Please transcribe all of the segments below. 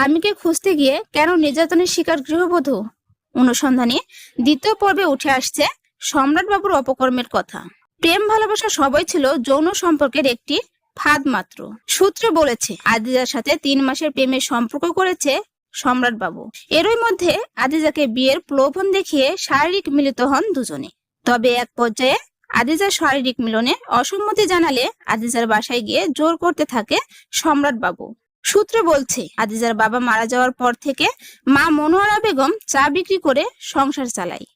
স্বামীকে খুঁজতে গিয়ে কেন নির্যাতনের শিকার গৃহবধূ? অনুসন্ধানে দ্বিতীয় পর্বে উঠে আসছে সম্রাট বাবুর অপকর্মের কথা। প্রেম ভালোবাসা সবাই ছিল যৌন সম্পর্কের একটি ফাঁদ মাত্র। সূত্র বলেছে, আদিজার সাথে তিন মাসের প্রেমের সম্পর্ক করেছে সম্রাট বাবু এরই মধ্যে আদিজাকে বিয়ের প্রলোভন দেখিয়ে শারীরিক মিলিত হন দুজনে। তবে এক পর্যায়ে আদিজার শারীরিক মিলনে অসম্মতি জানালে আদিজার বাসায় গিয়ে জোর করতে থাকে সম্রাট বাবু সূত্র বলছে, আদিজার বাবা মারা যাওয়ার পর থেকে মা মনোয়ারা বেগম চা বিক্রি করে সংসার চালায়,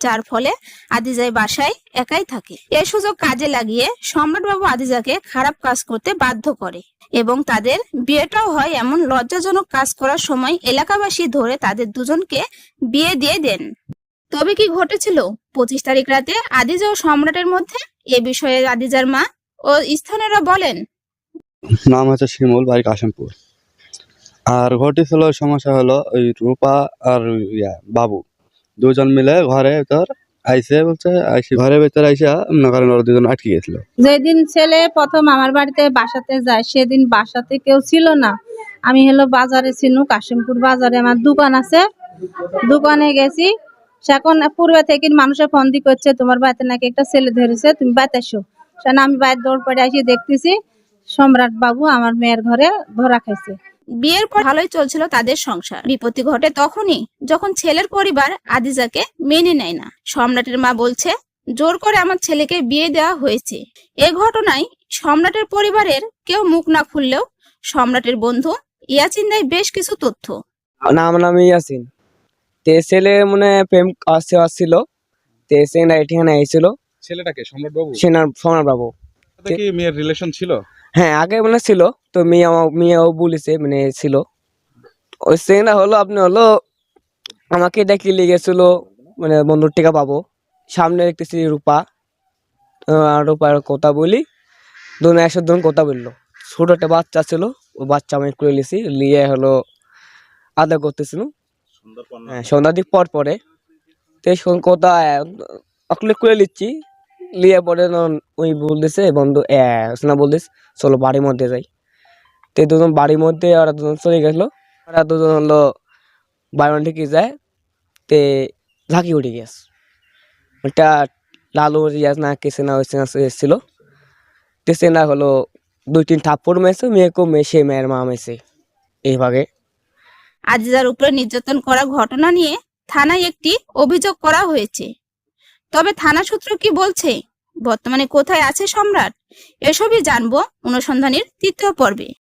যার ফলে আদিজাই বাসায় একাই থাকে। এ সুযোগ কাজে লাগিয়ে সম্রাটবাবু আদিজাকে খারাপ কাজ করতে বাধ্য করে এবং তাদের বিয়েটাও হয় এমন লজ্জাজনক কাজ করার সময় এলাকাবাসী ধরে তাদের দুজনকে বিয়ে দিয়ে দেন। তবে কি ঘটেছিল? পঁচিশ তারিখ রাতে আদিজা ও সম্রাটের মধ্যে এ বিষয়ে আদিজার মা ও স্থানীয়রা বলেন নাম হচ্ছে শিমুল বাড়ি কাশিমপুর। আর ঘটেছিল সমস্যা হলো ওই রূপা আর ইয়া, বাবু। দুজন মিলে ঘরে ভেতর আইসে বলছে, আইসি ঘরের ভেতর আইসা মনে করেন দুজন আটকে গেছিল। যেদিন ছেলে প্রথম আমার বাড়িতে বাসাতে যায়, সেদিন বাসাতে কেউ ছিল না। আমি হলো বাজারে ছিনু কাশিমপুর বাজারে আমার দোকান আছে। দোকানে গেছি। সেখন পূর্বে থেকে মানুষে ফোন দি করছে, তোমার বাড়িতে নাকি একটা ছেলে ধরেছে, তুমি বাড়িতে এসো। সেখানে আমি বাইরে দৌড় পড়ে আসি দেখতেছি। সম্রাট বাবু আমার মেয়ের ঘরে ধরা খাইছে। বিয়ের পর ভালোই চলছিল তাদের সংসার। বিপত্তি ঘটে তখনই যখন ছেলের পরিবার আদিজাকে মেনে নেয় না। সম্রাটের মা বলছে জোর করে আমার ছেলেকে বিয়ে দেওয়া হয়েছে। এ ঘটনায় সম্রাটের পরিবারের কেউ মুখ না খুললেও সম্রাটের বন্ধু ইয়াচিন দেয় বেশ কিছু তথ্য। নাম নাম ইয়াসিন তে ছেলে মনে প্রেম আসছে আসছিল। তে সেখানে এখানে আইছিল। ছেলেটাকে সম্রাট বাবু? সেনার সোনার বাবু। কি মেয়ের রিলেশন ছিল? হ্যাঁ আগে মানে ছিল। তো মেয়ে মেয়েও বলেছে মানে ছিল। ওই সেখানে হলো আপনি হলো আমাকে ডেকে নিয়ে গেছিল মানে বন্ধুর টিকা পাবো। সামনে দেখতেছি রূপা। আহ, রূপার কথা বলি দুজন একশো দুজন কথা বলল। ছোট একটা বাচ্চা ছিল ও বাচ্চা আমি করে নিয়েছি নিয়ে হলো আদা করতেছিল। হ্যাঁ সন্ধ্যার দিক পর পরে। তো কথা অকলে করে নিচ্ছি। লিয়ে পরে ওই বলতেছে, বন্ধু না বলতিস চলো বাড়ির মধ্যে যাই। তো দুজন বাড়ির মধ্যে ওরা দুজন চলে গেছিল। ওরা দুজন হলো বাড়ির মধ্যে কি যায়, তে ঝাঁকি উঠে গেছে। ওটা লালু, রিয়াজ না কেসে না হয়েছে না এসেছিল। তো সে না হলো দুই তিন থাপ্পড় মেয়েছে মেয়েকেও মেয়ে, সে মেয়ের মা মেয়েছে এইভাবে আজিজার উপরে নির্যাতন করা ঘটনা নিয়ে থানায় একটি অভিযোগ করা হয়েছে। তবে থানা সূত্র কি বলছে? বর্তমানে কোথায় আছে সম্রাট? এসবই জানব। অনুসন্ধানের তৃতীয় পর্বে।